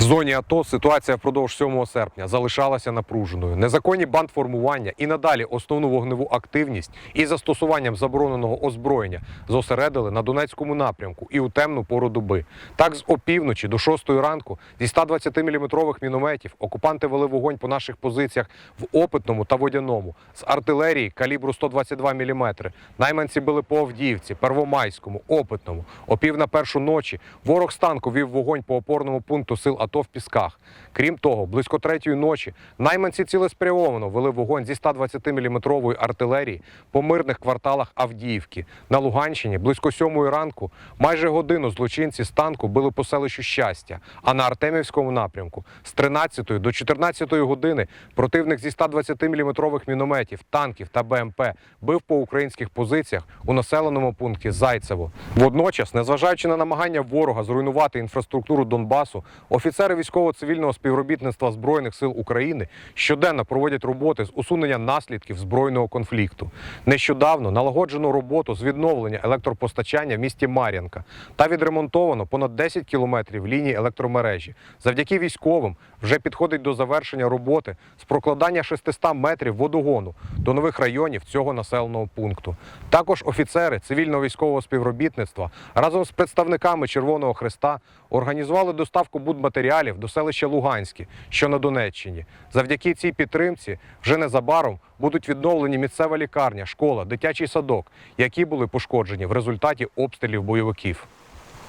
В зоні АТО ситуація впродовж 7 серпня залишалася напруженою. Незаконні бандформування і надалі основну вогневу активність із застосуванням забороненого озброєння зосередили на Донецькому напрямку і у темну пору доби. Так, з опівночі до 6 ранку зі 120-мм мінометів окупанти вели вогонь по наших позиціях в Опитному та Водяному, з артилерії калібру 122 мм. Найманці били по Авдіївці, Первомайському, Опитному. О пів на першу ночі ворог з танку вів вогонь по опорному пункту сил АТО в Пісках. Крім того, близько третьої ночі найманці цілеспрямовано вели вогонь зі 120-мм артилерії по мирних кварталах Авдіївки. На Луганщині близько сьомої ранку майже годину злочинці з танку били по селищу Щастя, а на Артемівському напрямку з 13 до 14 години противник зі 120-мм мінометів, танків та БМП бив по українських позиціях у населеному пункті Зайцево. Водночас, незважаючи на намагання ворога зруйнувати інфраструктуру Донбасу, офіцери військово-цивільного співробітництва збройних сил України щоденно проводять роботи з усунення наслідків збройного конфлікту. Нещодавно налагоджено роботу з відновлення електропостачання в місті Мар'янка та відремонтовано понад 10 кілометрів лінії електромережі. Завдяки військовим вже підходить до завершення роботи з прокладання 600 метрів водогону до нових районів цього населеного пункту. Також офіцери цивільно-військового співробітництва разом з представниками Червоного Христа організували доставку будматеріалів до селища Луганське, що на Донеччині. Завдяки цій підтримці вже незабаром будуть відновлені місцева лікарня, школа, дитячий садок, які були пошкоджені в результаті обстрілів бойовиків.